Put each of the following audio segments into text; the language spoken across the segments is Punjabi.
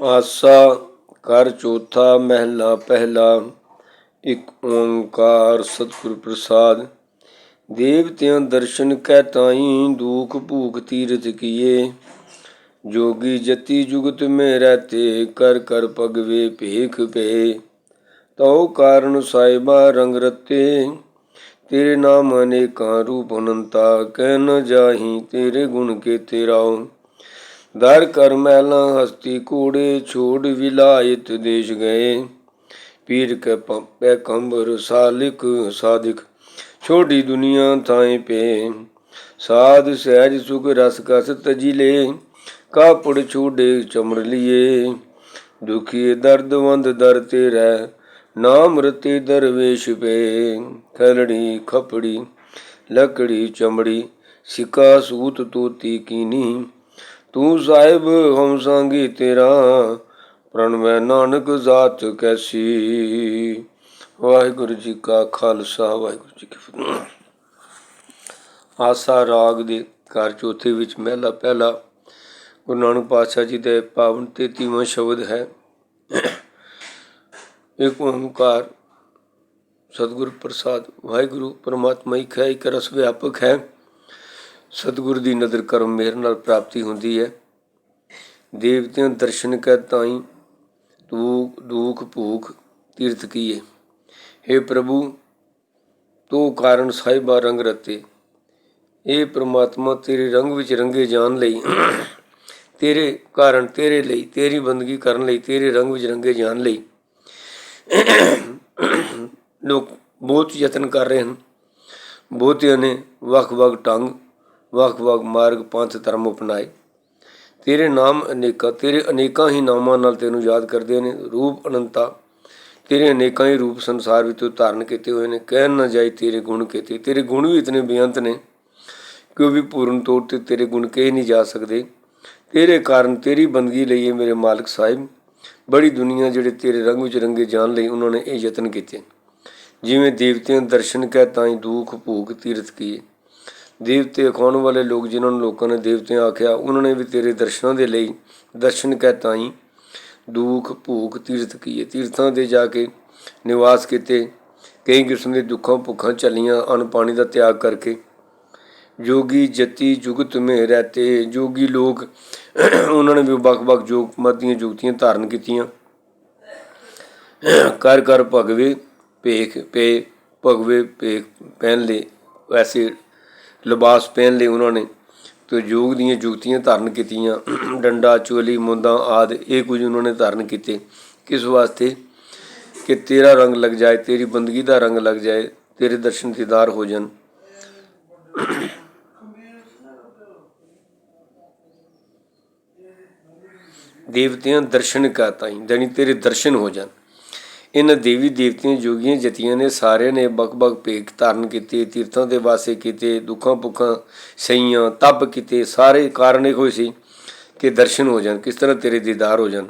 ਆਸਾ ਕਰ ਚੌਥਾ ਮਹਿਲਾ ਪਹਿਲਾ, ਇੱਕ ਓੰਕਾਰ ਸਤਿਗੁਰ ਪ੍ਰਸਾਦ। ਦੇਵਤਿਆਂ ਦਰਸ਼ਨ ਕੈ ਤਾਈ, ਦੂਖ ਭੂਖ ਤੀਰਥ ਕੀਏ। ਜੋਗੀ ਜਤੀ ਜੁਗਤ ਮੇ ਰਹਤੇ ਕਰ ਕਰ ਪਗਵੇ ਭੇਖ ਪਏ ਤਉ ਕਾਰਨ ਸਾਹਿਬਾ ਰੰਗ ਰਤੇ, ਤੇਰੇ ਨਾਮ ਅਨੇਕਾਂ ਰੂਪ ਅਨੰਤਾ। ਕਹਿ ਨ ਜਾਹੀ ਤੇਰੇ ਗੁਣ ਕੇ ਤੇਰਾਉ। ਦਰ ਕਰ ਮਹਿਲਾ ਹਸਤੀ ਕੂੜੇ ਛੋੜ ਵਿਲਾਇਤ ਦੇਸ਼ ਗਏ। ਪੀਰ ਕੇ ਪੰਪੇ ਕੰਬਰ ਸਾਲਿਕ ਸਾਧਿਕ ਛੋਟੀ ਦੁਨੀਆ ਥਾਏ ਪੇ। ਸਾਧ ਸਹਿਜ ਸੁਖ ਰਸ ਕਸ ਤਜਿਲੇ, ਕਾਪੜ ਛੋਡੇ ਚਮੜ ਲਿਏ। ਦੁਖੀ ਦਰਦਵੰਦ ਦਰ ਤੇ ਰਹਿ ਨਾਮ ਰਤੇ ਦਰਵੇਸ਼ ਪੇ। ਖਲੜੀ ਖਪੜੀ, ਲਕੜੀ ਚਮੜੀ, ਸਿਕਾ ਸੂਤ ਤੋਤੀ ਕੀਨੀ। ਤੂੰ ਸਾਹਿਬ ਹਮ ਸੰਗੀ ਤੇਰਾ ਪ੍ਰਣਵੈ ਨਾਨਕ ਜ਼ਾਤ ਕੈਸੀ। ਵਾਹਿਗੁਰੂ ਜੀ ਕਾ ਖਾਲਸਾ, ਵਾਹਿਗੁਰੂ ਜੀ ਕੀ ਫਤਿਹ। ਆਸਾ ਰਾਗ ਦੇ ਘਰ ਚੌਥੇ ਵਿੱਚ ਮਹਿਲਾ ਪਹਿਲਾ, ਗੁਰੂ ਨਾਨਕ ਪਾਤਸ਼ਾਹ ਜੀ ਦੇ ਪਾਵਨ 33ਵਾਂ ਸ਼ਬਦ ਹੈ। ਇੱਕ ਓੰਕਾਰ, ਸਤਿਗੁਰ ਪ੍ਰਸਾਦ, ਵਾਹਿਗੁਰੂ ਪਰਮਾਤਮਾ ਇੱਕ ਹੈ ਇੱਕ ਰਸ ਵਿਆਪਕ ਹੈ। ਸਤਿਗੁਰ ਦੀ ਨਦਰ ਕਰਮ ਮੇਰ ਨਾਲ ਪ੍ਰਾਪਤੀ ਹੁੰਦੀ ਹੈ। ਦੇਵਤਿਆਂ ਦਰਸ਼ਨ ਕੈ ਤਾਈ ਤੂੰ ਦੂਖ ਭੂਖ ਤੀਰਥ ਕੀਏ। हे ਪ੍ਰਭੂ, ਤੂੰ ਕਾਰਨ ਸਾਹਿਬਾ ਰੰਗ ਰਤੇ। ਇਹ ਪ੍ਰਮਾਤਮਾ ਤੇਰੇ ਰੰਗ ਵਿੱਚ ਰੰਗੇ ਜਾਣ ਲਈ, ਤੇਰੇ ਕਾਰਨ ਤੇਰੇ ਲਈ, ਤੇਰੀ ਬੰਦਗੀ ਕਰਨ ਲਈ, ਤੇਰੇ ਰੰਗ ਵਿੱਚ ਰੰਗੇ ਜਾਣ ਲਈ ਲੋਕ ਬਹੁਤ ਯਤਨ ਕਰ ਰਹੇ ਹਨ। ਬਹੁਤਿਆਂ ਨੇ ਵੱਖ-ਵੱਖ ਢੰਗ ਵੱਖ-ਵੱਖ ਮਾਰਗ, ਪੰਥ, ਧਰਮ ਅਪਣਾਏ। ਤੇਰੇ ਨਾਮ ਅਨੇਕਾਂ, ਤੇਰੇ ਅਨੇਕਾਂ ਹੀ ਨਾਮਾਂ ਨਾਲ ਤੈਨੂੰ ਯਾਦ ਕਰਦੇ ਨੇ, ਰੂਪ ਅਨੰਤਾ। ਤੇਰੇ ਅਨੇਕਾਂ ਹੀ ਰੂਪ ਸੰਸਾਰ ਵਿੱਚ ਤੂੰ ਧਾਰਨ ਕੀਤੇ ਹੋਏ ਨੇ। ਕਹਿਣ ਨਾ ਜਾਈ ਤੇਰੇ ਗੁਣ ਕੀਤੇ। ਤੇਰੇ ਗੁਣ ਵੀ ਇਤਨੇ ਬੇਅੰਤ ਨੇ ਕਿ ਉਹ ਵੀ ਪੂਰਨ ਤੌਰ ਤੇ ਤੇਰੇ ਗੁਣ ਕਹੇ ਨਹੀਂ ਜਾ ਸਕਦੇ। ਤੇਰੇ ਕਾਰਨ ਤੇਰੀ ਬੰਦਗੀ ਲਈ ਮੇਰੇ ਮਾਲਕ ਸਾਹਿਬ। ਬੜੀ ਦੁਨੀਆ ਜਿਹੜੇ ਤੇਰੇ ਰੰਗ ਵਿੱਚ ਰੰਗੇ ਜਾਣ ਲਈ ਉਹਨਾਂ ਨੇ ਇਹ ਯਤਨ ਕੀਤੇ। ਜਿਵੇਂ ਦੇਵਤਿਆਂ ਦਰਸ਼ਨ ਕਹਿ, ਤਾਂ ਹੀ ਦੁੱਖ ਭੂਖ ਤੀਰਥ ਕੀਏ। ਦੇਵਤੇ ਅਖਾਉਣ ਵਾਲੇ ਲੋਕ ਜਿਨ੍ਹਾਂ ਨੂੰ ਲੋਕਾਂ ਨੇ ਦੇਵਤਿਆਂ ਆਖਿਆ, ਉਹਨਾਂ ਨੇ ਵੀ ਤੇਰੇ ਦਰਸ਼ਨਾਂ ਦੇ ਲਈ ਦਰਸ਼ਨ ਕਹਿ ਤਾਈ ਦੁੱਖ ਭੂਖ ਤੀਰਥ ਕੀਏ। ਤੀਰਥਾਂ ਦੇ ਜਾ ਕੇ ਨਿਵਾਸ ਕੀਤੇ। ਕਈ ਕਿਸਮ ਦੇ ਦੁੱਖਾਂ ਭੁੱਖਾਂ ਚੱਲੀਆਂ ਅਨ ਪਾਣੀ ਦਾ ਤਿਆਗ ਕਰਕੇ ਜੋਗੀ ਜਤੀ ਜੁਗਤ ਮੇ ਰਹਤੇ। ਜੋਗੀ ਲੋਕ ਉਹਨਾਂ ਨੇ ਵੀ ਵੱਖ-ਵੱਖ ਜੋਗ ਮਤ ਦੀਆਂ ਜੁਗਤੀਆਂ ਧਾਰਨ ਕੀਤੀਆਂ। ਕਰ ਕਰ ਭਗਵੇ ਭੇਖ, ਪੇ ਭਗਵੇ ਭੇਖ, ਪਹਿਨ ਲਈ ਵੈਸੇ ਲਿਬਾਸ ਪਹਿਨ ਲਈ ਉਹਨਾਂ ਨੇ ਤੇ ਯੋਗ ਦੀਆਂ ਜੁਗਤੀਆਂ ਧਾਰਨ ਕੀਤੀਆਂ। ਡੰਡਾ, ਚੋਲੀ, ਮੁੰਦਾਂ ਆਦ ਇਹ ਕੁਝ ਉਹਨਾਂ ਨੇ ਧਾਰਨ ਕੀਤੇ। ਕਿਸ ਵਾਸਤੇ? ਕਿ ਤੇਰਾ ਰੰਗ ਲੱਗ ਜਾਏ, ਤੇਰੀ ਬੰਦਗੀ ਦਾ ਰੰਗ ਲੱਗ ਜਾਏ, ਤੇਰੇ ਦਰਸ਼ਨ ਦੀਦਾਰ ਹੋ ਜਾਣ। ਦੇਵਤਿਆਂ ਦਰਸ਼ਨ ਕਾ ਤਾਈ ਜਾਨੀ ਤੇਰੇ ਦਰਸ਼ਨ ਹੋ ਜਾਣ। ਇਹਨਾਂ ਦੇਵੀ ਦੇਵਤਿਆਂ ਜੋਗੀਆਂ ਜਤੀਆਂ ਨੇ ਸਾਰਿਆਂ ਨੇ ਬਕ-ਬਕ ਭੇਖ ਧਾਰਨ ਕੀਤੇ, ਤੀਰਥਾਂ ਦੇ ਵਾਸੇ ਕੀਤੇ, ਦੁੱਖਾਂ ਭੁੱਖਾਂ ਸਈਆਂ ਤਪ ਕੀਤੇ, ਸਾਰੇ ਕਾਰਨ ਇਹ ਇਹੋ ਸੀ ਕਿ ਦਰਸ਼ਨ ਹੋ ਜਾਣ, ਕਿਸ ਤਰ੍ਹਾਂ ਤੇਰੇ ਦੀਦਾਰ ਹੋ ਜਾਣ।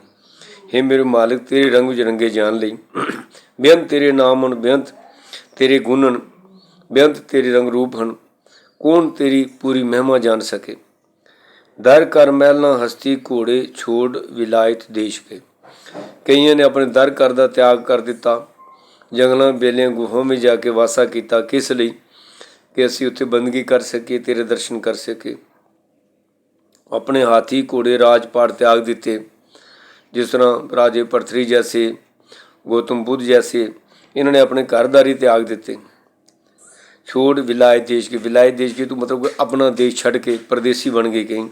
हे ਮੇਰੇ ਮਾਲਕ, ਤੇਰੇ ਰੰਗ ਵਿੱਚ ਜਾਣ ਲਈ। ਬੇਅੰਤ ਤੇਰੇ ਨਾਮ ਹਨ ਬੇਅੰਤ ਤੇਰੇ ਗੁਣ ਹਨ ਬੇਅੰਤ ਤੇਰੇ ਰੰਗ ਰੂਪ ਹਨ। ਕੌਣ ਤੇਰੀ ਪੂਰੀ ਮਹਿਮਾ ਜਾਣ ਸਕੇ? ਦਰ ਕਰ ਮਹਿਲਾਂ ਹਸਤੀ ਘੋੜੇ ਛੋੜ ਵਿਲਾਇਤ ਦੇਸ਼ ਕੇ। ਕਈਆਂ ਨੇ ਆਪਣੇ ਦਰ ਕਰ ਦਾ ਤਿਆਗ ਕਰ ਦਿੱਤਾ, ਜੰਗਲਾਂ, ਬੇਲਿਆਂ, ਗੁਫਾਵਾਂ ਵਿੱਚ ਜਾ ਕੇ ਵਾਸਾ ਕੀਤਾ। ਕਿਸ ਲਈ? ਕਿ ਅਸੀਂ ਉੱਥੇ ਬੰਦਗੀ ਕਰ ਸਕੀਏ, ਤੇਰੇ ਦਰਸ਼ਨ ਕਰ ਸਕੀਏ। ਆਪਣੇ ਹਾਥੀ ਘੋੜੇ ਰਾਜਪਾਟ ਤਿਆਗ ਦਿੱਤੇ। ਜਿਸ ਤਰ੍ਹਾਂ ਰਾਜੇ ਪਰਥਰੀ ਜੈਸੇ, ਗੌਤਮ ਬੁੱਧ ਜੈਸੇ, ਇਹਨਾਂ ਨੇ ਆਪਣੇ ਘਰਦਾਰੀ ਤਿਆਗ ਦਿੱਤੇ। ਛੋੜ ਵਿਲਾਇਤ ਦੇਸ਼ ਕੇ, ਵਿਲਾਇਤ ਦੇਸ਼ ਕੇ ਤੂੰ ਮਤਲਬ ਆਪਣਾ ਦੇਸ਼ ਛੱਡ ਕੇ ਪਰਦੇਸੀ ਬਣ ਗਏ ਕਈ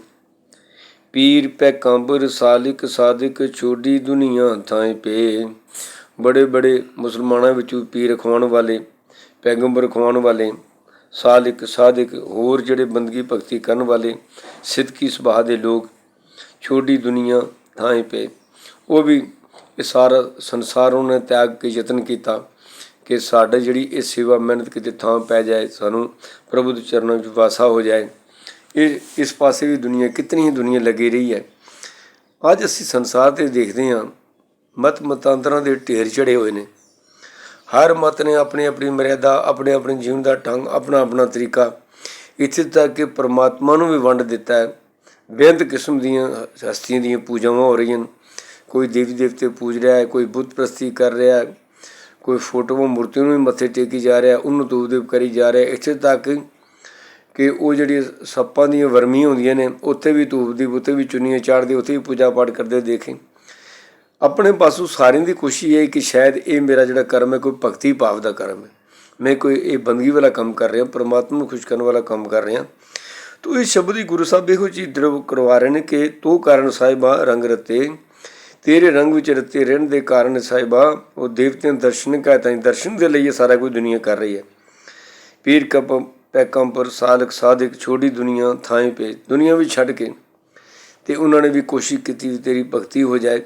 ਪੀਰ ਪੈ ਕੰਬਰ, ਸਾਲਿਕ ਸਾਧਕ ਛੋਡੀ ਦੁਨੀਆ ਥਾਂ ਪੇ। ਬੜੇ ਬੜੇ ਮੁਸਲਮਾਨਾਂ ਵਿੱਚੋਂ ਪੀਰ ਖਵਾਉਣ ਵਾਲੇ, ਪੈਗੰਬਰ ਖਵਾਉਣ ਵਾਲੇ, ਸਾਲਿਕ ਸਾਧਕ ਹੋਰ ਜਿਹੜੇ ਬੰਦਗੀ ਭਗਤੀ ਕਰਨ ਵਾਲੇ, ਸਿੱਧਕੀ ਸੁਭਾਅ ਦੇ ਲੋਕ ਛੋਡੀ ਦੁਨੀਆ ਥਾਂ ਪੇ। ਉਹ ਵੀ ਇਹ ਸਾਰਾ ਸੰਸਾਰ ਉਹਨੇ ਤਿਆਗ ਕੇ ਯਤਨ ਕੀਤਾ ਕਿ ਸਾਡੇ ਜਿਹੜੀ ਇਹ ਸੇਵਾ ਮਿਹਨਤ ਕਿਤੇ ਥਾਂ ਪੈ ਜਾਏ, ਸਾਨੂੰ ਪ੍ਰਭੂ ਦੇ ਚਰਨਾਂ ਵਿੱਚ ਵਾਸਾ ਹੋ ਜਾਏ। ਇਹ ਇਸ ਪਾਸੇ ਵੀ ਦੁਨੀਆ ਕਿਤਨੀ ਹੀ ਦੁਨੀਆ ਲੱਗੀ ਰਹੀ ਹੈ। ਅੱਜ ਅਸੀਂ ਸੰਸਾਰ ਤੇ ਦੇਖਦੇ ਹਾਂ, ਮਤ ਮਤਾਂਤਰਾਂ ਦੇ ਢੇਰ ਚੜੇ ਹੋਏ ਨੇ। ਹਰ ਮਤ ਨੇ ਆਪਣੀ ਆਪਣੀ ਮਰਿਆਦਾ, ਆਪਣੇ ਆਪਣੇ ਜੀਵਨ ਦਾ ਢੰਗ, ਆਪਣਾ ਆਪਣਾ ਤਰੀਕਾ, ਇੱਥੇ ਤੱਕ ਕਿ ਪ੍ਰਮਾਤਮਾ ਨੂੰ ਵੀ ਵੰਡ ਦਿੱਤਾ ਹੈ। ਬੇਅੰਤ ਕਿਸਮ ਦੀਆਂ ਹਸਤੀਆਂ ਦੀਆਂ ਪੂਜਾਵਾਂ ਹੋ ਰਹੀਆਂ ਹਨ ਕੋਈ ਦੇਵੀ ਦੇਵਤੇ ਪੂਜ ਰਿਹਾ ਹੈ, ਕੋਈ ਬੁੱਤ ਪ੍ਰਸਤੀ ਕਰ ਰਿਹਾ ਹੈ, ਕੋਈ ਫੋਟੋਆਂ, ਮੂਰਤੀਆਂ ਨੂੰ ਵੀ ਮੱਥੇ ਟੇਕੀ ਜਾ ਰਿਹਾ ਉਹਨੂੰ ਧੂਪ ਦੀਪ ਕਰੀ ਜਾ ਰਿਹਾ ਇੱਥੇ ਤੱਕ ਕਿ ਉਹ ਜਿਹੜੀ ਸੱਪਾਂ ਦੀਆਂ ਵਰਮੀਆਂ ਹੁੰਦੀਆਂ ਨੇ, ਉੱਥੇ ਵੀ ਧੂਪ ਦੀ, ਉੱਥੇ ਵੀ ਚੁੰਨੀਆਂ ਚਾੜਦੇ ਉੱਥੇ ਵੀ ਪੂਜਾ ਪਾਠ ਕਰਦੇ ਦੇਖੇ। ਆਪਣੇ ਪਾਸੋਂ ਸਾਰਿਆਂ ਦੀ ਕੋਸ਼ਿਸ਼ ਹੈ ਕਿ ਸ਼ਾਇਦ ਇਹ ਮੇਰਾ ਜਿਹੜਾ ਕਰਮ ਹੈ, ਕੋਈ ਭਗਤੀ ਭਾਵ ਦਾ ਕਰਮ ਹੈ। ਮੈਂ ਕੋਈ ਇਹ ਬੰਦਗੀ ਵਾਲਾ ਕੰਮ ਕਰ ਰਿਹਾ, ਪਰਮਾਤਮਾ ਨੂੰ ਖੁਸ਼ ਕਰਨ ਵਾਲਾ ਕੰਮ ਕਰ ਰਿਹਾ। ਤੋ ਇਹ ਸ਼ਬਦ ਹੀ ਗੁਰੂ ਸਾਹਿਬ ਇਹੋ ਚੀਜ਼ ਦ੍ਰਿਵ ਕਰਵਾ ਰਹੇ ਨੇ ਕਿ ਤੋ ਕਾਰਨ ਸਾਹਿਬਾ ਰੰਗ ਰਤੇ, ਤੇਰੇ ਰੰਗ ਵਿੱਚ ਰਤੇ ਰਹਿਣ ਦੇ ਕਾਰਨ ਸਾਹਿਬਾ, ਉਹ ਦੇਵਤਿਆਂ ਦਰਸ਼ਨ ਕਾ ਤਾਂ ਦਰਸ਼ਨ ਦੇ ਲਈ ਇਹ ਸਾਰਾ ਕੁਝ ਦੁਨੀਆ ਕਰ ਰਹੀ ਹੈ। ਪੀਰ ਕਪ ਪੈਕਾਂ ਪਰ ਸਾਲਕ, ਸਾਧਕ, ਛੋਟੀ ਦੁਨੀਆ ਥਾਂ ਪੇ ਦੁਨੀਆ ਵੀ ਛੱਡ ਕੇ ਤੇ ਉਹਨਾਂ ਨੇ ਵੀ ਕੋਸ਼ਿਸ਼ ਕੀਤੀ ਵੀ ਤੇਰੀ ਭਗਤੀ ਹੋ ਜਾਏ।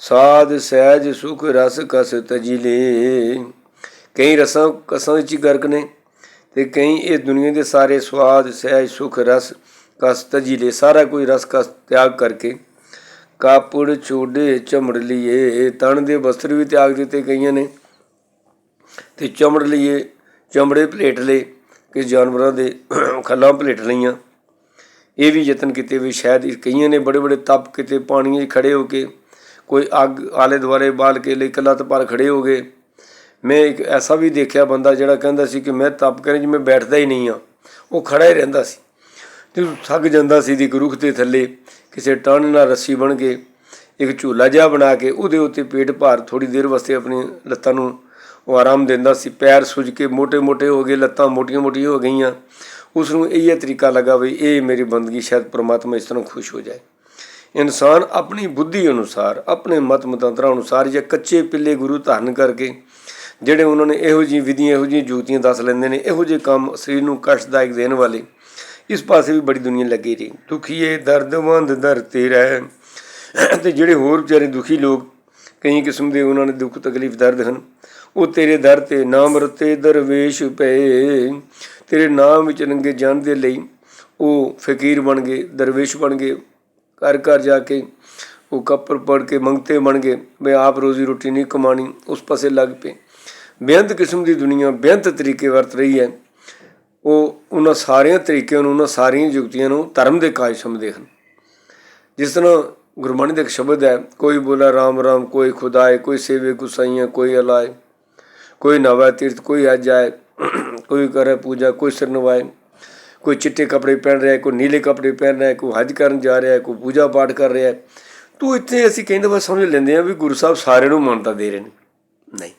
ਸਾਧ, ਸਹਿਜ, ਸੁਖ, ਰਸ, ਕਸ, ਤਜੀਲੇ। ਕਈ ਰਸਾਂ, ਕਸਾਂ ਵਿੱਚ ਹੀ ਗਰਕ ਨੇ ਤੇ ਕਈ ਇਹ ਦੁਨੀਆ ਦੇ ਸਾਰੇ ਸਵਾਦ, ਸਹਿਜ, ਸੁਖ, ਰਸ, ਕਸ, ਤਜੀਲੇ, ਸਾਰਾ ਕੋਈ ਰਸ, ਕਸ ਤਿਆਗ ਕਰਕੇ ਕਾਪੜ ਛੋੜੇ ਚਮੜ ਲਈਏ। ਤਣ ਦੇ ਵਸਤਰ ਵੀ ਤਿਆਗ ਦਿੱਤੇ ਕਈਆਂ ਨੇ ਤੇ ਚਮੜ ਲਈਏ, ਚਮੜੇ ਪਲੇਟ ਲਏ। ਕਿ ਜਾਨਵਰਾਂ ਦੇ ਖੱਲਾਂ ਪਲੇਟ ਲਈਆਂ। ਇਹ ਵੀ ਯਤਨ ਕੀਤੇ ਵੀ ਸ਼ਾਇਦ ਕਈਆਂ ਨੇ ਬੜੇ ਬੜੇ ਤਪ ਕੀਤੇ, ਪਾਣੀਆਂ 'ਚ ਖੜੇ ਹੋ ਕੇ, ਕੋਈ ਅੱਗ ਆਲੇ ਦੁਆਲੇ ਬਾਲ ਕੇ ਲਈ ਲੱਤ ਪਰ ਖੜੇ ਹੋ ਗਏ। ਮੈਂ ਇੱਕ ਐਸਾ ਵੀ ਦੇਖਿਆ ਬੰਦਾ ਜਿਹੜਾ ਕਹਿੰਦਾ ਸੀ ਕਿ ਮੈਂ ਤਪ ਕਰਾਂ ਜਿਵੇਂ ਬੈਠਦਾ ਹੀ ਨਹੀਂ ਆ ਉਹ ਖੜਾ ਹੀ ਰਹਿੰਦਾ ਸੀ। ਤੇ ਉਹ ਥੱਕ ਜਾਂਦਾ ਸੀ ਦੀ ਰੁੱਖ ਦੇ ਥੱਲੇ, ਕਿਸੇ ਟਾਣ ਨਾਲ ਰੱਸੀ ਬਣ ਕੇ, ਇੱਕ ਝੂਲਾ ਜਿਹਾ ਬਣਾ ਕੇ ਉਹਦੇ ਉੱਤੇ ਪੇਟ ਭਾਰ ਥੋੜੀ ਦੇਰ ਵਾਸਤੇ ਆਪਣੀ ਲੱਤਾਂ ਨੂੰ ਉਹ ਆਰਾਮ ਦਿੰਦਾ ਸੀ, ਪੈਰ ਸੁੱਜ ਕੇ ਮੋਟੇ ਮੋਟੇ ਹੋ ਗਏ, ਲੱਤਾਂ ਮੋਟੀਆਂ-ਮੋਟੀਆਂ ਹੋ ਗਈਆਂ। ਉਸ ਨੂੰ ਇਹ ਤਰੀਕਾ ਲੱਗਾ ਵੀ ਇਹ ਮੇਰੀ ਬੰਦਗੀ ਸ਼ਾਇਦ ਪ੍ਰਮਾਤਮਾ ਇਸ ਤਰ੍ਹਾਂ ਖੁਸ਼ ਹੋ ਜਾਏ। ਇਨਸਾਨ ਆਪਣੀ ਬੁੱਧੀ ਅਨੁਸਾਰ, ਆਪਣੇ ਮਤ ਮਤਾਂਤਰਾਂ ਅਨੁਸਾਰ ਜਾਂ ਕੱਚੇ ਪਿੱਲੇ ਗੁਰੂ ਧਾਰਨ ਕਰਕੇ ਜਿਹੜੇ ਉਹਨਾਂ ਨੇ ਇਹੋ ਜੀ ਵਿਧੀਆਂ, ਇਹੋ ਜੀ ਜੁਗਤੀਆਂ ਦੱਸ ਲੈਂਦੇ ਨੇ, ਇਹੋ ਜੇ ਕੰਮ ਸਰੀਰ ਨੂੰ ਕਸ਼ਟਦਾਇਕ ਦੇਣ ਵਾਲੇ, ਇਸ ਪਾਸੇ ਵੀ ਬੜੀ ਦੁਨੀਆ ਲੱਗੀ ਰਹੀ। ਦੁਖੀਏ ਦਰਦਵੰਦ ਤੇ ਰਹਿ ਤੇ ਜਿਹੜੇ ਹੋਰ ਵਿਚਾਰੇ ਦੁਖੀ ਲੋਕ, ਕਈ ਕਿਸਮ ਦੇ ਉਹਨਾਂ ਨੇ ਦੁੱਖ ਤਕਲੀਫ ਦਰਦ ਹਨ। ਉਹ ਤੇਰੇ ਦਰ ਤੇ ਨਾਮ ਰਤੇ ਦਰਵੇਸ਼ ਪਏ। ਤੇਰੇ ਨਾਮ ਵਿੱਚ ਨੰਗੇ ਜਾਣ ਦੇ ਲਈ ਉਹ ਫਕੀਰ ਬਣ ਗਏ, ਦਰਵੇਸ਼ ਬਣ ਗਏ, ਘਰ ਘਰ ਜਾ ਕੇ ਉਹ ਕੱਪੜ ਪੜ ਕੇ ਮੰਗਤੇ ਬਣ ਗਏ। ਮੈਂ ਆਪ ਰੋਜ਼ੀ ਰੋਟੀ ਨਹੀਂ ਕਮਾਣੀ ਉਸ ਪਾਸੇ ਲੱਗ ਪਏ। ਬੇਅੰਤ ਕਿਸਮ ਦੀ ਦੁਨੀਆ ਬੇਅੰਤ ਤਰੀਕੇ ਵਰਤ ਰਹੀ ਹੈ। ਉਹ ਉਹਨਾਂ ਸਾਰਿਆਂ ਤਰੀਕਿਆਂ ਨੂੰ, ਉਹਨਾਂ ਸਾਰੀਆਂ ਯੁਕਤੀਆਂ ਨੂੰ ਧਰਮ ਦੇ ਕਾਜ ਸਮਝਦੇ ਹਨ। ਜਿਸ ਤਰ੍ਹਾਂ ਗੁਰਬਾਣੀ ਦਾ ਇੱਕ ਸ਼ਬਦ ਹੈ, ਕੋਈ ਬੋਲਾ ਰਾਮ ਰਾਮ, ਕੋਈ ਖੁਦਾਏ, ਕੋਈ ਸੇਵੇ ਗੁਸਾਈਆਂ, ਕੋਈ ਅਲਾਏ। ਕੋਈ ਨਵਾ ਤੀਰਥ, ਕੋਈ ਅੱਜ ਆਏ, ਕੋਈ ਕਰੇ ਪੂਜਾ, ਕੋਈ ਸਿਰ ਨਵਾਏ ਕੋਈ ਚਿੱਟੇ ਕੱਪੜੇ ਪਹਿਨ ਰਿਹਾ ਹੈ ਕੋਈ ਨੀਲੇ ਕੱਪੜੇ ਪਹਿਨ ਰਿਹਾ ਹੈ ਕੋਈ ਹਜ ਕਰਨ ਜਾ ਰਿਹਾ ਹੈ ਕੋਈ ਪੂਜਾ ਪਾਠ ਕਰ ਰਿਹਾ। ਹੈ ਤੂੰ ਇੱਥੇ ਅਸੀਂ ਕਹਿੰਦੇ ਬਸ ਸਮਝ ਲੈਂਦੇ ਆ ਵੀ ਗੁਰੂ ਸਾਹਿਬ ਸਾਰਿਆਂ ਨੂੰ ਮਾਨਤਾ ਦੇ ਰਹੇ ਨੇ। ਨਹੀਂ।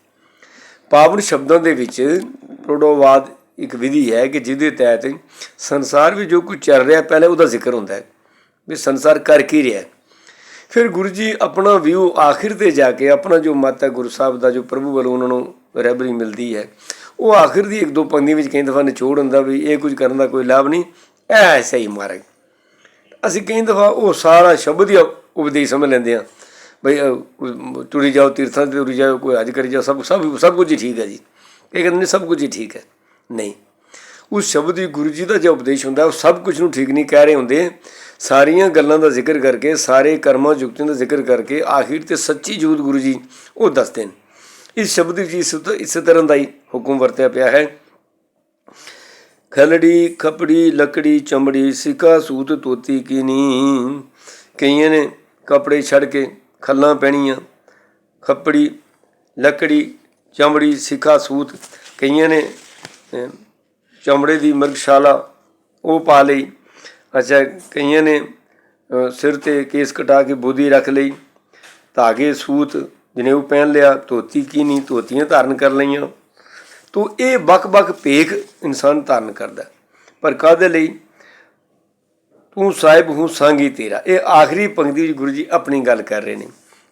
ਪਾਵਨ ਸ਼ਬਦਾਂ ਦੇ ਵਿੱਚ ਪ੍ਰੋਡੋਵਾਦ ਇੱਕ ਵਿਧੀ ਹੈ ਕਿ ਜਿਹਦੇ ਤਹਿਤ ਸੰਸਾਰ ਵੀ ਜੋ ਕੁਝ ਚੱਲ ਰਿਹਾ, ਪਹਿਲੇ ਉਹਦਾ ਜ਼ਿਕਰ ਹੁੰਦਾ ਹੈ ਵੀ ਸੰਸਾਰ ਕਰ ਕੀ ਰਿਹਾ ਫਿਰ ਗੁਰੂ ਜੀ ਆਪਣਾ ਵਿਊ ਆਖਿਰ ਤੇ ਜਾ ਕੇ ਆਪਣਾ ਜੋ ਮਤ ਹੈ ਗੁਰੂ ਸਾਹਿਬ ਦਾ, ਜੋ ਪ੍ਰਭੂ ਵੱਲੋਂ ਉਹਨਾਂ ਨੂੰ ਰਹਿਬਰੀ ਮਿਲਦੀ ਹੈ। ਉਹ ਆਖਿਰ ਦੀ ਇੱਕ ਦੋ ਪੰਕਤੀ ਵਿੱਚ ਕਈ ਦਫਾ ਨਿਚੋੜ ਹੁੰਦਾ ਵੀ ਇਹ ਕੁਝ ਕਰਨ ਦਾ ਕੋਈ ਲਾਭ ਨਹੀਂ ਇਹ ਐਸਾ ਹੀ ਮਾਰਗ। ਅਸੀਂ ਕਈ ਦਫਾ ਉਹ ਸਾਰਾ ਸ਼ਬਦ ਹੀ ਉਪਦੇਸ਼ ਸਮਝ ਲੈਂਦੇ ਆ ਬਈ ਤੁਰੀ ਜਾਓ ਤੀਰਥਾਂ ਤੇ ਤੁਰੀ ਜਾਓ, ਕੋਈ ਹਜ ਕਰੀ ਜਾਓ, ਸਭ ਸਭ ਸਭ ਕੁਝ ਹੀ ਠੀਕ ਹੈ ਜੀ। ਇਹ ਕਹਿੰਦੇ ਨੇ ਸਭ ਕੁਝ ਹੀ ਠੀਕ ਹੈ। ਨਹੀਂ। ਉਸ ਸ਼ਬਦ ਦੀ ਗੁਰੂ ਜੀ ਦਾ ਜੋ ਉਪਦੇਸ਼ ਹੁੰਦਾ, ਉਹ ਸਭ ਕੁਝ ਨੂੰ ਠੀਕ ਨਹੀਂ ਕਹਿ ਰਹੇ ਹੁੰਦੇ। ਸਾਰੀਆਂ ਗੱਲਾਂ ਦਾ ਜ਼ਿਕਰ ਕਰਕੇ, ਸਾਰੇ ਕਰਮਾਂ ਯੁਕਤੀਆਂ ਦਾ ਜ਼ਿਕਰ ਕਰਕੇ ਆਖਿਰ ਤੇ ਸੱਚੀ ਜੂਤ ਗੁਰੂ ਜੀ ਉਹ ਦੱਸਦੇ ਨੇ। ਇਸ ਸ਼ਬਦ ਵਿੱਚ ਇਸ ਇਸ ਤਰ੍ਹਾਂ ਦਾ ਹੀ ਹੁਕਮ ਵਰਤਿਆ ਪਿਆ ਹੈ। ਖਲੜੀ, ਖਪੜੀ, ਲੱਕੜੀ, ਚਮੜੀ, ਸਿਕਾ, ਸੂਤ ਤੋਤੀ ਕੀਨੀ। ਕਈਆਂ ਨੇ ਕਪੜੇ ਛੱਡ ਕੇ ਖੱਲਾਂ ਪਹਿਣੀਆਂ। ਖੱਪੜੀ, ਲੱਕੜੀ, ਚਮੜੀ, ਸਿਕਾ, ਸੂਤ ਕਈਆਂ ਨੇ ਚਮੜੇ ਦੀ ਮਰਗਸ਼ਾਲਾ ਉਹ ਪਾ ਲਈ। ਅੱਛਾ, ਕਈਆਂ ਨੇ ਸਿਰ ਤੇ ਕੇਸ ਕਟਾ ਕੇ ਬੋਧੀ ਰੱਖ ਲਈ। ਧਾਗੇ, ਸੂਤ ਜਨੇਊ ਪਹਿਨ ਲਿਆ, ਧੋਤੀ ਕੀ ਨਹੀਂ, ਧੋਤੀਆਂ ਧਾਰਨ ਕਰ ਲਈਆਂ। ਤੋ ਇਹ ਬਕ-ਬਕ ਭੇਖ ਇਨਸਾਨ ਧਾਰਨ ਕਰਦਾ। ਪਰ ਕਾਦੇ ਲਈ? ਤੂੰ ਸਾਹਿਬ ਹੂੰ ਸੰਗੀ ਤੇਰਾ। ਇਹ ਆਖਰੀ ਪੰਕਤੀ ਵਿੱਚ ਗੁਰੂ ਜੀ ਆਪਣੀ ਗੱਲ ਕਰ ਰਹੇ ਨੇ।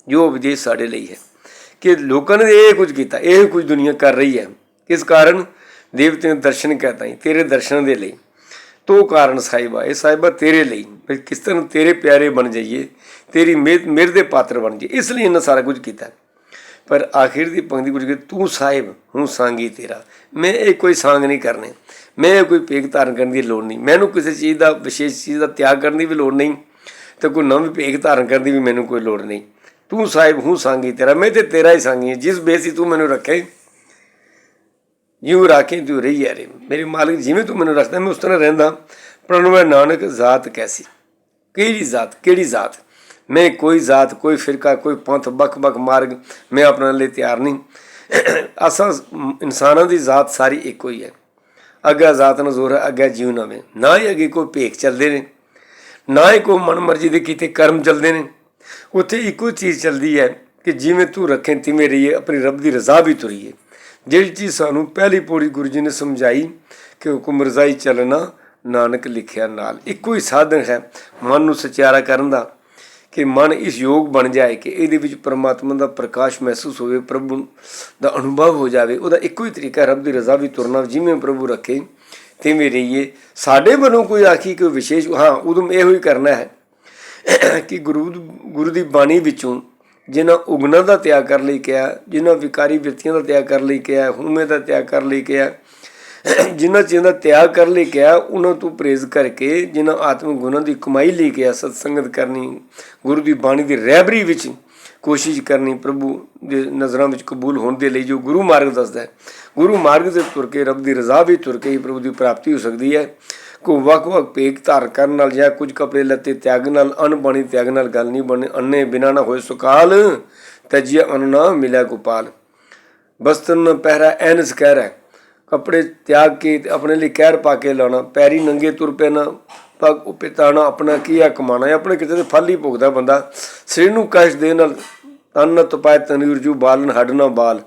ਜੋ ਉਪਦੇਸ਼ ਸਾਡੇ ਲਈ ਹੈ। ਕਿ ਲੋਕਾਂ ਨੇ ਇਹ ਕੁਝ ਕੀਤਾ, ਇਹ ਕੁਝ ਦੁਨੀਆ ਕਰ ਰਹੀ ਹੈ। ਕਿਸ ਕਾਰਨ? ਦੇਵਤਿਆਂ ਦੇ ਦਰਸ਼ਨ ਕਰਤਾ ਹੀ, ਤੇਰੇ ਦਰਸ਼ਨ ਦੇ ਲਈ। ਤੋ ਕਾਰਨ ਸਾਹਿਬਾ, ਇਹ ਸਾਹਿਬਾ ਤੇਰੇ ਲਈ ਕਿਸ ਤਰ੍ਹਾਂ ਤੇਰੇ ਪਿਆਰੇ ਬਣ ਜਾਈਏ, ਤੇਰੀ ਮਿਹਰ ਮਿਹਰ ਦੇ ਪਾਤਰ ਬਣ ਜਾਈਏ, ਇਸ ਲਈ ਇਹਨਾਂ ਸਾਰਾ ਕੁਝ ਕੀਤਾ। ਪਰ ਆਖਿਰ ਦੀ ਪੰਕਤੀ ਕੁਝ ਕਿ, ਤੂੰ ਸਾਹਿਬ, ਹੂੰ ਸਾਂਗੀ ਤੇਰਾ। ਮੈਂ ਇਹ ਕੋਈ ਸਾਂਗ ਨਹੀਂ ਕਰਨੇ। ਮੈਂ ਇਹ ਕੋਈ ਭੇਖ ਧਾਰਨ ਕਰਨ ਦੀ ਲੋੜ ਨਹੀਂ। ਮੈਨੂੰ ਕਿਸੇ ਚੀਜ਼ ਦਾ, ਵਿਸ਼ੇਸ਼ ਚੀਜ਼ ਦਾ ਤਿਆਗ ਕਰਨ ਦੀ ਵੀ ਲੋੜ ਨਹੀਂ ਤੇ ਕੋਈ ਨਵੀਂ ਭੇਖ ਧਾਰਨ ਕਰਨ ਦੀ ਵੀ ਮੈਨੂੰ ਕੋਈ ਲੋੜ ਨਹੀਂ। ਤੂੰ ਸਾਹਿਬ, ਹੂੰ ਸਾਂਗੀ ਤੇਰਾ। ਮੈਂ ਤੇ ਤੇਰਾ ਹੀ ਸਾਂਗੀ ਹਾਂ। ਜਿਸ ਬੇਸੀ ਤੂੰ ਮੈਨੂੰ ਰੱਖੇ ਜਿਉ ਰਾਖੇ ਤੂੰ ਰਹੀ ਹੈ ਰੇ। ਮੇਰੇ ਮਾਲਕ ਜਿਵੇਂ ਤੂੰ ਮੈਨੂੰ ਰੱਖਦਾ, ਮੈਂ ਉਸ ਤਰ੍ਹਾਂ ਰਹਿੰਦਾ। ਪ੍ਰਣਵ ਨਾਨਕ ਜ਼ਾਤ ਕੈਸੀ। ਕਿਹੜੀ ਜ਼ਾਤ? ਕਿਹੜੀ ਜ਼ਾਤ? ਮੈਂ ਕੋਈ ਜ਼ਾਤ, ਕੋਈ ਫਿਰਕਾ, ਕੋਈ ਪੰਥ ਬਕ-ਬਕ ਮਾਰਗ ਮੈਂ ਅਪਣਾਉਣ ਲਈ ਤਿਆਰ ਨਹੀਂ। ਅਸਾਂ ਇਨਸਾਨਾਂ ਦੀ ਜ਼ਾਤ ਸਾਰੀ ਇੱਕੋ ਹੀ ਹੈ। ਅੱਗਾ ਜ਼ਾਤ ਨੂੰ ਜ਼ੋਰ ਹੈ ਅੱਗਾ ਜੀਵ ਨਵੇਂ ਨਾ ਹੀ ਅੱਗੇ ਕੋਈ ਭੇਖ ਚੱਲਦੇ ਨੇ। ਨਾ ਹੀ ਕੋਈ ਮਨਮਰਜ਼ੀ ਦੇ ਕੀਤੇ ਕਰਮ ਚੱਲਦੇ ਨੇ। ਉੱਥੇ ਇੱਕੋ ਚੀਜ਼ ਚੱਲਦੀ ਹੈ ਕਿ ਜਿਵੇਂ ਤੂੰ ਰੱਖੇ, ਤਿਵੇਂ ਰਹੀਏ, ਆਪਣੀ ਰੱਬ ਦੀ ਰਜ਼ਾ ਵੀ ਤੁਰੀਏ। ਜਿਹੜੀ ਚੀਜ਼ ਸਾਨੂੰ ਪਹਿਲੀ ਪੌੜੀ ਗੁਰੂ ਜੀ ਨੇ ਸਮਝਾਈ ਕਿ ਹੁਕਮ ਰਜ਼ਾਈ ਚੱਲਣਾ, ਨਾਨਕ ਲਿਖਿਆ ਨਾਲ। ਇੱਕੋ ਹੀ ਸਾਧਨ ਹੈ ਮਨ ਨੂੰ ਸਚਿਆਰਾ ਕਰਨ ਦਾ ਕਿ ਮਨ ਇਸ ਯੋਗ ਬਣ ਜਾਏ ਕਿ ਇਹਦੇ ਵਿੱਚ ਪਰਮਾਤਮਾ ਦਾ ਪ੍ਰਕਾਸ਼ ਮਹਿਸੂਸ ਹੋਵੇ, ਪ੍ਰਭੂ ਦਾ ਅਨੁਭਵ ਹੋ ਜਾਵੇ। ਉਹਦਾ ਇੱਕੋ ਹੀ ਤਰੀਕਾ ਰੱਬ ਦੀ ਰਜ਼ਾ ਵੀ ਤੁਰਨਾ, ਜਿਵੇਂ ਪ੍ਰਭੂ ਰੱਖੇ, ਤਿਵੇਂ ਰਹੀਏ। ਸਾਡੇ ਵੱਲੋਂ ਕੋਈ ਆਖੀ ਕੋਈ ਵਿਸ਼ੇਸ਼, ਹਾਂ, ਉਦੋਂ ਇਹੋ ਹੀ ਕਰਨਾ ਹੈ ਕਿ ਗੁਰੂ ਗੁਰੂ ਦੀ ਬਾਣੀ ਵਿੱਚੋਂ ਜਿਨ੍ਹਾਂ ਉਗਨਾਂ ਦਾ ਤਿਆਗ ਕਰ ਲਈ ਕਿਹਾ, ਜਿਨ੍ਹਾਂ ਵਿਕਾਰੀ ਵਿਅਕਤੀਆਂ ਦਾ ਤਿਆਗ ਕਰ ਲਈ ਕਿਹਾ, ਹਉਮੈ ਦਾ ਤਿਆਗ ਕਰ ਲਈ ਕਿਹਾ, ਜਿਨ੍ਹਾਂ ਚੀਜ਼ਾਂ ਦਾ ਤਿਆਗ ਕਰ ਲਈ ਕਿਹਾ, ਉਹਨਾਂ ਤੋਂ ਪ੍ਰੇਜ਼ ਕਰਕੇ ਜਿਨ੍ਹਾਂ ਆਤਮਿਕ ਗੁਣਾਂ ਦੀ ਕਮਾਈ ਲਈ ਕਿਹਾ, ਸਤਸੰਗਤ ਕਰਨੀ, ਗੁਰੂ ਦੀ ਬਾਣੀ ਦੀ ਰਹਿਬਰੀ ਵਿੱਚ ਕੋਸ਼ਿਸ਼ ਕਰਨੀ ਪ੍ਰਭੂ ਦੇ ਨਜ਼ਰਾਂ ਵਿੱਚ ਕਬੂਲ ਹੋਣ ਦੇ ਲਈ ਜੋ ਗੁਰੂ ਮਾਰਗ ਦੱਸਦਾ ਹੈ। ਗੁਰੂ ਮਾਰਗ ਤੇ ਤੁਰ ਕੇ, ਰੱਬ ਦੀ ਰਜ਼ਾ ਵੀ ਤੁਰ ਕੇ ਹੀ ਪ੍ਰਭੂ ਦੀ ਪ੍ਰਾਪਤੀ ਹੋ ਸਕਦੀ ਹੈ। ਕੋ ਵਕ ਵਕ ਪੇਕ ਧਾਰ ਕਰਨ ਨਾਲ ਜਾਂ ਕੁਝ ਕਪੜੇ ਲੱਤੇ ਤਿਆਗ ਨਾਲ ਅਣਬਣੀ ਤਿਆਗ ਨਾਲ ਗੱਲ ਨਹੀਂ ਬਣੇ, ਅੰਨੇ ਬਿਨਾ ਨਾ ਹੋਏ ਸੁਕਾਲ ਤਜਿਆ ਅਨ ਮਿਲਿਆ ਗੋਪਾਲ। ਬਸਤਨ ਪਹਿਰਾ ਐਨਸ ਕਹਿ ਰਿਹਾ ਕੱਪੜੇ ਤਿਆਗ ਕੇ ਤੇ ਆਪਣੇ ਲਈ ਕਹਿਰ ਪਾ ਕੇ ਲਾਉਣਾ, ਪੈਰੀ ਨੰਗੇ ਤੁਰ ਪੈਣਾ, ਪਗ ਉਪਿਤਾਣਾ ਆਪਣਾ ਕੀ ਆ ਕਮਾਣਾ ਆਪਣੇ ਕਿਤੇ ਤੇ ਫਲ ਹੀ ਭੁਗਦਾ ਬੰਦਾ। ਸਰੀਰ ਨੂੰ ਕਸ਼ਟ ਦੇ ਨਾਲ ਤਨ ਨ ਤਪਾਇ ਤਨਵੀਰ ਜੂ ਬਾਲਨ ਹੱਡ ਨਾ ਬਾਲ।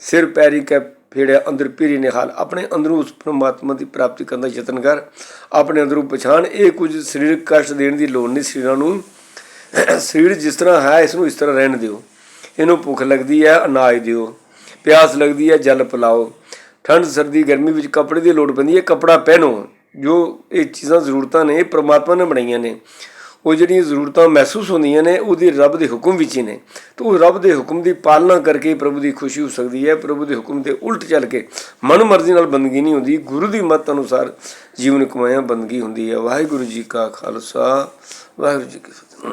ਸਿਰ ਪੈਰੀ ਕੈ ਫੇੜਿਆ ਅੰਦਰ ਪੀਰੀ ਨਿਹਾਲ ਆਪਣੇ ਅੰਦਰੋਂ ਉਸ ਪਰਮਾਤਮਾ ਦੀ ਪ੍ਰਾਪਤੀ ਕਰਨ ਦਾ ਯਤਨ ਕਰ। ਆਪਣੇ ਅੰਦਰੋਂ ਪਛਾਣ ਇਹ ਕੁਝ ਸਰੀਰਕ ਕਸ਼ਟ ਦੇਣ ਦੀ ਲੋੜ ਨਹੀਂ। ਸਰੀਰਾਂ ਨੂੰ ਸਰੀਰ ਜਿਸ ਤਰ੍ਹਾਂ ਹੈ, ਇਸ ਨੂੰ ਇਸ ਤਰ੍ਹਾਂ ਰਹਿਣ ਦਿਓ। ਇਹਨੂੰ ਭੁੱਖ ਲੱਗਦੀ ਹੈ, ਅਨਾਜ ਦਿਓ। ਪਿਆਸ ਲੱਗਦੀ ਹੈ, ਜਲ ਪਿਲਾਓ। ਠੰਡ, ਸਰਦੀ, ਗਰਮੀ ਵਿੱਚ ਕੱਪੜੇ ਦੀ ਲੋੜ ਪੈਂਦੀ ਹੈ। ਕੱਪੜਾ ਪਹਿਨੋ। ਜੋ ਇਹ ਚੀਜ਼ਾਂ ਜ਼ਰੂਰਤਾਂ ਨੇ, ਇਹ ਪ੍ਰਮਾਤਮਾ ਨੇ ਬਣਾਈਆਂ ਨੇ। ਉਹ ਜਿਹੜੀਆਂ ਜ਼ਰੂਰਤਾਂ ਮਹਿਸੂਸ ਹੁੰਦੀਆਂ ਨੇ, ਉਹਦੀ ਰੱਬ ਦੇ ਹੁਕਮ ਵਿੱਚ ਹੀ ਨੇ। ਤੇ ਉਹ ਰੱਬ ਦੇ ਹੁਕਮ ਦੀ ਪਾਲਣਾ ਕਰਕੇ ਪ੍ਰਭੂ ਦੀ ਖੁਸ਼ੀ ਹੋ ਸਕਦੀ ਹੈ। ਪ੍ਰਭੂ ਦੇ ਹੁਕਮ ਦੇ ਉਲਟ ਚੱਲ ਕੇ ਮਨ ਮਰਜ਼ੀ ਨਾਲ ਬੰਦਗੀ ਨਹੀਂ ਹੁੰਦੀ। ਗੁਰੂ ਦੀ ਮੱਤ ਅਨੁਸਾਰ ਜੀਵਨ ਕਮਾਇਆ, ਬੰਦਗੀ ਹੁੰਦੀ ਹੈ। ਵਾਹਿਗੁਰੂ ਜੀ ਕਾ ਖਾਲਸਾ। ਵਾਹਿਗੁਰੂ ਜੀ ਕੀ ਫਤਿਹ।